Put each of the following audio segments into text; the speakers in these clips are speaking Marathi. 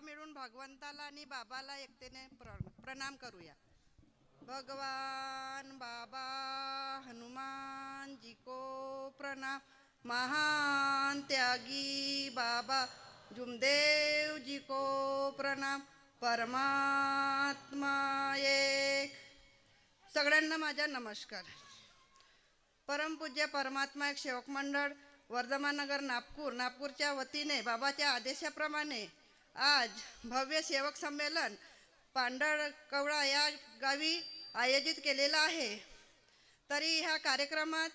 मिळून भगवंताला आणि बाबाला एकतेने प्र- प्रणाम करूया. भगवान बाबा हनुमान जी को प्रणाम. महान त्यागी बाबा जुमदेव जी को प्रणाम. परमात्मा एक. सगळ्यांना माझा नमस्कार. परमपूज्य परमात्मा एक सेवक मंडळ वर्धमानगर नागपूर नागपूरच्या वतीने बाबाच्या आदेशाप्रमाणे आज भव्य सेवक संमेलन पांढरकवळा या गावी आयोजित केलेलं आहे. तरी ह्या कार्यक्रमात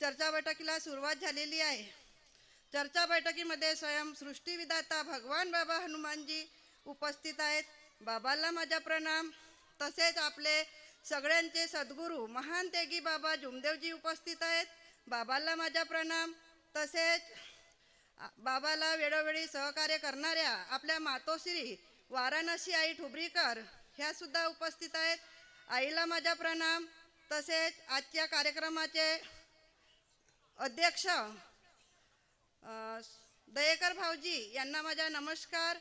चर्चा बैठकीला सुरुवात झालेली आहे. चर्चा बैठकीमध्ये स्वयं सृष्टीविदाता भगवान बाबा हनुमानजी उपस्थित आहेत. बाबाला माझा प्रणाम. तसेच आपले सगळ्यांचे सद्गुरू महान तेगी बाबा जुमदेवजी उपस्थित आहेत. बाबाला माझा प्रणाम. तसेच बाबाला वेळोवेळी सहकार्य करणाऱ्या आपल्या मातोश्री वाराणसी आई ठुबरीकर ह्या सुद्धा उपस्थित आहेत. आईला माझा प्रणाम. तसेच आजच्या कार्यक्रमाचे अध्यक्ष दयेकर भाऊजी यांना माझा नमस्कार.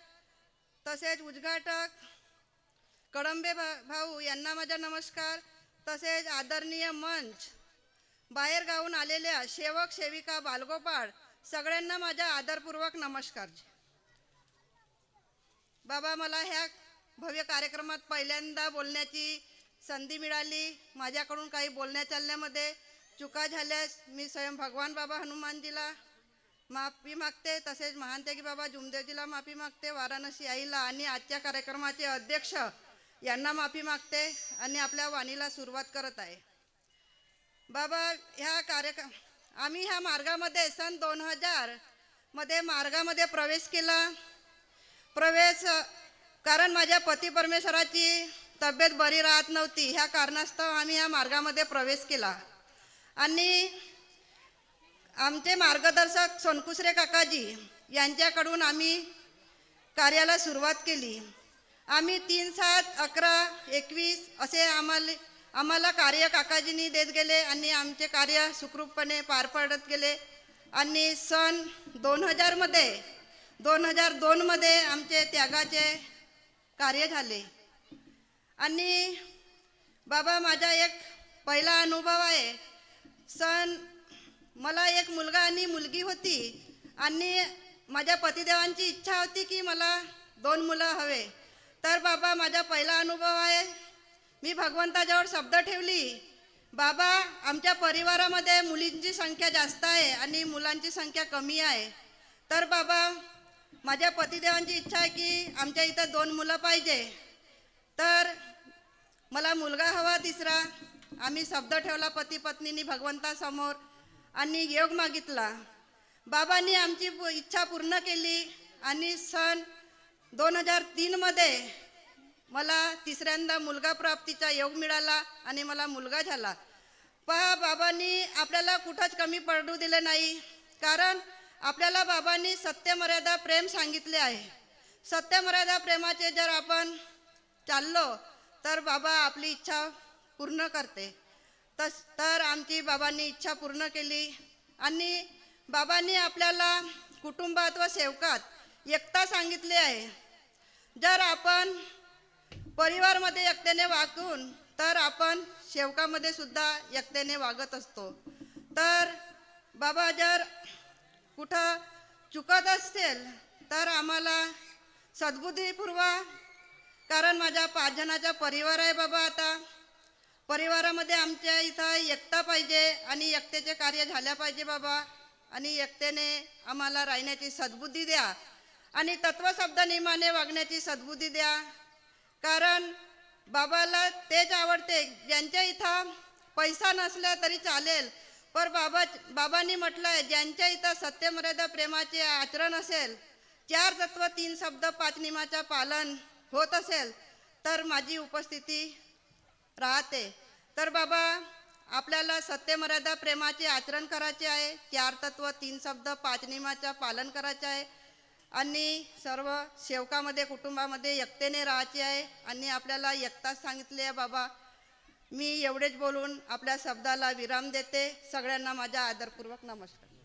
तसेच उद्घाटक कडंबे भा भाऊ यांना माझा नमस्कार. तसेच आदरणीय मंच बाहेर गावून आलेल्या सेवक सेविका बालगोपाळ सगळ्यांना माझ्या आदरपूर्वक नमस्कार. बाबा मला ह्या भव्य कार्यक्रमात पहिल्यांदा बोलण्याची संधी मिळाली. माझ्याकडून काही बोलण्या चालण्यामध्ये चुका झाल्यास मी स्वयं भगवान बाबा हनुमानजीला माफी मागते. तसेच महानतेगी बाबा जुमदेवजीला माफी मागते. वाराणसी आईला आणि आजच्या कार्यक्रमाचे अध्यक्ष यांना माफी मागते आणि आपल्या वाणीला सुरुवात करत आहे. बाबा ह्या कार्यक्रम आम्ही ह्या मार्गामध्ये सन दोन हजारमध्ये मार्गामध्ये प्रवेश केला. प्रवेश कारण माझ्या पती परमेश्वराची तब्येत बरी राहत नव्हती. ह्या कारणास्तव आम्ही ह्या मार्गामध्ये प्रवेश केला. आणि आमचे मार्गदर्शक सोनकुसरे काकाजी यांच्याकडून आम्ही कार्याला सुरुवात केली. आम्ही तीन सात अकरा एकवीस असे आम्हाला आम्हाला कार्य काकाजींनी देत गेले आणि आमचे कार्य सुखरूपपणे पार पडत गेले. आणि सन दोन हजारमध्ये दोन हजार दोनमध्ये आमचे त्यागाचे कार्य झाले. आणि बाबा माझा एक पहिला अनुभव आहे. सन मला एक मुलगा आणि मुलगी होती आणि माझ्या पतिदेवांची इच्छा होती की मला दोन मुलं हवे. तर बाबा माझा पहिला अनुभव आहे. मी भगवंताजवळ शब्द ठेवली. बाबा आमच्या परिवारामध्ये मुलींची संख्या जास्त आहे आणि मुलांची संख्या कमी आहे. तर बाबा माझ्या पतिदेवांची इच्छा आहे की आमच्या इथं दोन मुलं पाहिजे. तर मला मुलगा हवा तिसरा. आम्ही शब्द ठेवला पती पत्नीनी भगवंतासमोर आणि योग मागितला. बाबांनी आमची इच्छा पूर्ण केली आणि सन दोन हजार तीनमध्ये मला तिसऱ्यांदा मुलगा प्राप्तीचा योग मिळाला आणि मला मुलगा झाला. पहा बाबांनी आपल्याला कुठंच कमी पडू दिले नाही. कारण आपल्याला बाबांनी सत्यमर्यादा प्रेम सांगितले आहे. सत्यमर्यादा प्रेमाचे जर आपण चाललो तर बाबा आपली इच्छा पूर्ण करते. तस तर आमची बाबांनी इच्छा पूर्ण केली आणि बाबांनी आपल्याला कुटुंबात व सेवकात एकता सांगितली आहे. जर आपण परिवारमध्ये एकतेने वागून तर आपण शेवकामध्ये सुद्धा एकतेने वागत असतो. तर बाबा जर कुठं चुकत असेल तर आम्हाला सद्बुद्धीपूर्वा कारण माझ्या पाच जणाचा परिवार आहे बाबा आता. परिवारामध्ये आमच्या इथं एकता पाहिजे आणि एकतेचे कार्य झाल्या पाहिजे बाबा. आणि एकतेने आम्हाला राहण्याची सद्बुद्धी द्या. आणि तत्वशब्द नियमाने वागण्याची सद्बुद्धी द्या. कारण बाबाला तेच आवडते. ज्यांच्या इथं पैसा नसला तरी चालेल. पर बाबा बाबांनी म्हटलं आहे ज्यांच्या इथं सत्यमर्यादा प्रेमाचे आचरण असेल चार तत्व तीन शब्द पाच नियमाचं पालन होत असेल तर माझी उपस्थिती राहते. तर बाबा आपल्याला सत्यमर्यादा प्रेमाचे आचरण करायचे आहे चार तत्व तीन शब्द पाच नियमाचं पालन करायचे आहे आणि सर्व सेवकामध्ये कुटुंबामध्ये एकतेने राहायचे आहे आणि आपल्याला एकताच सांगितले आहे बाबा मी एवढेच बोलून आपल्या शब्दाला विराम देते. सगळ्यांना माझा आदरपूर्वक नमस्कार.